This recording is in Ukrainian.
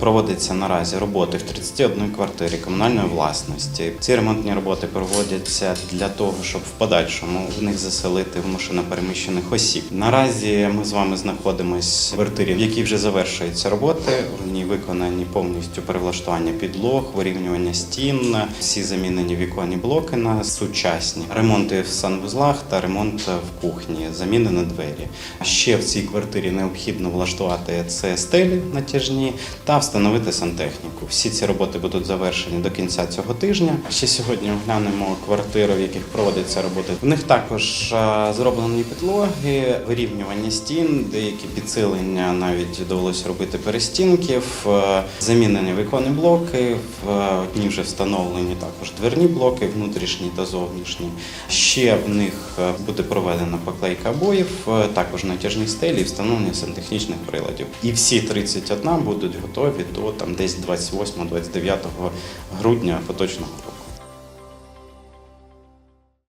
Проводиться наразі роботи в 31 квартирі комунальної власності. Ці ремонтні роботи проводяться для того, щоб в подальшому в них заселити машинопереміщених осіб. Наразі ми з вами знаходимося в квартирі, в якій вже завершуються роботи. В ній виконані повністю перевлаштування підлог, вирівнювання стін, всі замінені віконні блоки на сучасні, ремонти в санвузлах та ремонт в кухні, замінені двері. Ще в цій квартирі необхідно влаштувати це стелі натяжні та встановити сантехніку. Всі ці роботи будуть завершені до кінця цього тижня. Ще сьогодні оглянемо квартири, в яких проводяться роботи. В них також зроблені підлоги, вирівнювання стін, деякі підсилення навіть довелося робити перестінків, замінені віконні блоки. В одні вже встановлені також дверні блоки, внутрішні та зовнішні. Ще в них буде проведена поклейка обоїв, також натяжні стелі встановлення сантехнічних приладів. І всі 31 будуть готові до там десь 28-29 грудня поточного року.